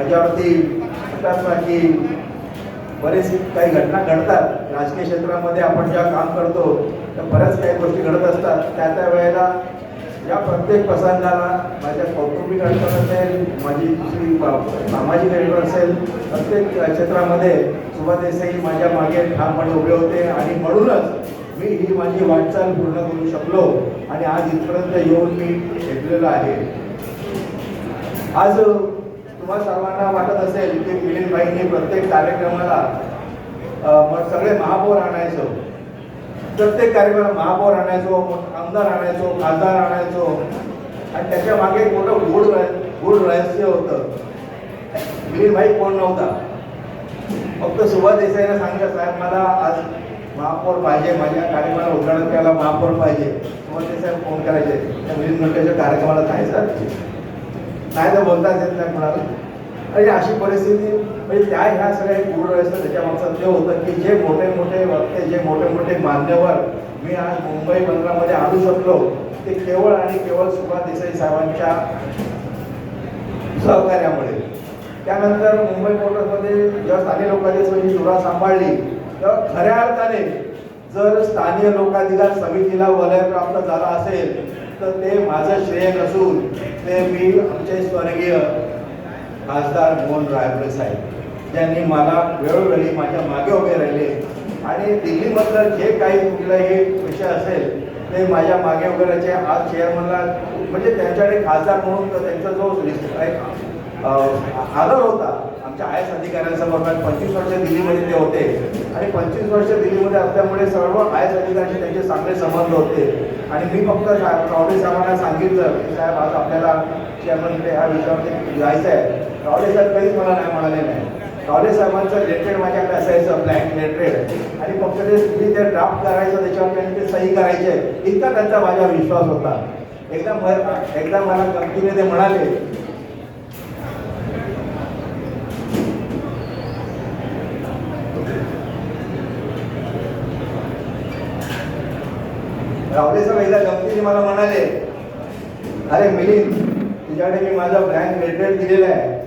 माझ्यावरती म्हणतात की बरेच काही घटना घडतात. राजकीय क्षेत्रामध्ये आपण जेव्हा काम करतो तर बऱ्याच काही गोष्टी घडत असतात. त्या त्या वेळेला या प्रत्येक प्रसंगाला माझ्या कौटुंबिक अडचण असेल माझी दुसरी सामाजिक अडचण असेल प्रत्येक क्षेत्रामध्ये सुभाष देसाई माझ्या मागे ठामपणे उभे होते आणि म्हणूनच मी ही माझी वाटचाल पूर्ण करू शकलो आणि आज इथपर्यंत येऊन मी टेकलेलो आहे. आज तुम्हा सर्वांना वाटत असेल की मिलिंदबाईंनी प्रत्येक कार्यक्रमाला मग सगळे महापौर आणायचो. प्रत्येक कार्यक्रमाला महापौर आणायचो आमदार आणायचो खासदार आणायचो. आणि त्याच्यामागे एक मोठं गुढ गुढ रहस्य होतं. मिलिंदभाई कोण नव्हता? फक्त सुभाष देसाईने सांगितलं साहेब मला आज महापौर पाहिजे माझ्या कार्यक्रमाला उद्घाटन करायला महापौर पाहिजे. सुभाष देसाई फोन करायचे त्या मिलिंद मंडळाच्या कार्यक्रमाला जायचं नाही तर बोलताच येत नाही कोणाला. आणि अशी परिस्थिती म्हणजे त्या ह्या सगळ्या पूर्ण असतं त्याच्यामागचं ते होतं की जे मोठे मोठे वक्ते जे मोठे मोठे मान्यवर मी आज मुंबई बंदरामध्ये आणू शकलो ते केवळ आणि केवळ सुभाष देसाई साहेबांच्या सहकार्यामुळे. त्यानंतर मुंबई कोर्टामध्ये जेव्हा स्थानिक लोकांची सगळी धुरा सांभाळली तेव्हा खऱ्या अर्थाने जर स्थानीय लोकाधिकार समितीला वलय प्राप्त झाला असेल तर ते माझं श्रेय नसून ते मी आमचे स्वर्गीय खासदार मोहन रायपुरे साहेब. ज्यांनी मला वेळोवेळी माझ्या मागे उभे राहिले. आणि दिल्लीमधलं जे काही कुठलाही विषय असेल ते माझ्या मागे वगैरेचे आज चेअरमनला म्हणजे त्यांच्याकडे खासदार म्हणून त्यांचा जो रिस- एक, आदर होता. आमच्या आय एस अधिकाऱ्यांसमोर कारण पंचवीस वर्ष दिल्लीमध्ये ते होते. आणि पंचवीस वर्ष दिल्लीमध्ये असल्यामुळे सर्व आय एस अधिकाऱ्यांशी त्यांचे चांगले संबंध होते. आणि मी फक्त रावडे साहेबांना सांगितलं की साहेब आज आपल्याला चेअरमनकडे ह्या विषयावरती जायचं आहे रावडे साहेब काहीच मला नाही म्हणाले नाही. रावडे साहेबांचं लेटेड माझ्याकडे असायचं ब्लँक लेटेड आणि फक्त ते तुम्ही ते ड्राफ्ट करायचं त्याच्यावर त्यांनी ते सही करायचे. इतका त्यांचा माझ्यावर विश्वास होता. एकदा एकदा मला कंपनीने ते म्हणाले रावले साहेब एकदा गमतीने मला म्हणाले अरे मिलिंद तुझ्याकडे मी माझा ब्लँक लेटर दिलेला आहे.